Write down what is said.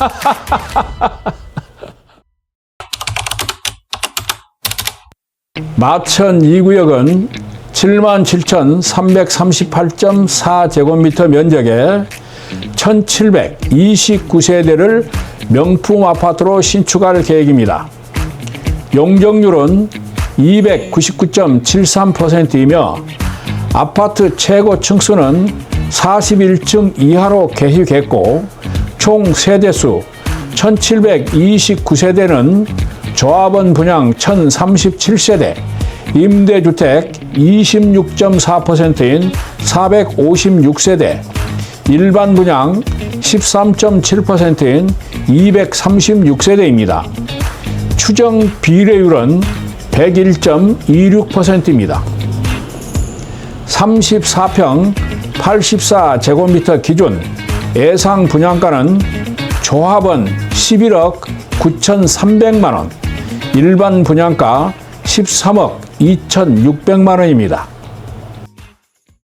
마천 2구역은 77,338.4제곱미터 면적에 1,729세대를 명품 아파트로 신축할 계획입니다. 용적률은 299.73%이며 아파트 최고 층수는 41층 이하로 개시했고 총 세대수 1729세대는 조합원 분양 1037세대, 임대주택 26.4%인 456세대, 일반 분양 13.7%인 236세대입니다. 추정 비례율은 101.26%입니다. 34평 84제곱미터 기준 예상 분양가는 조합원 11억 9,300만 원, 일반 분양가 13억 2,600만 원입니다.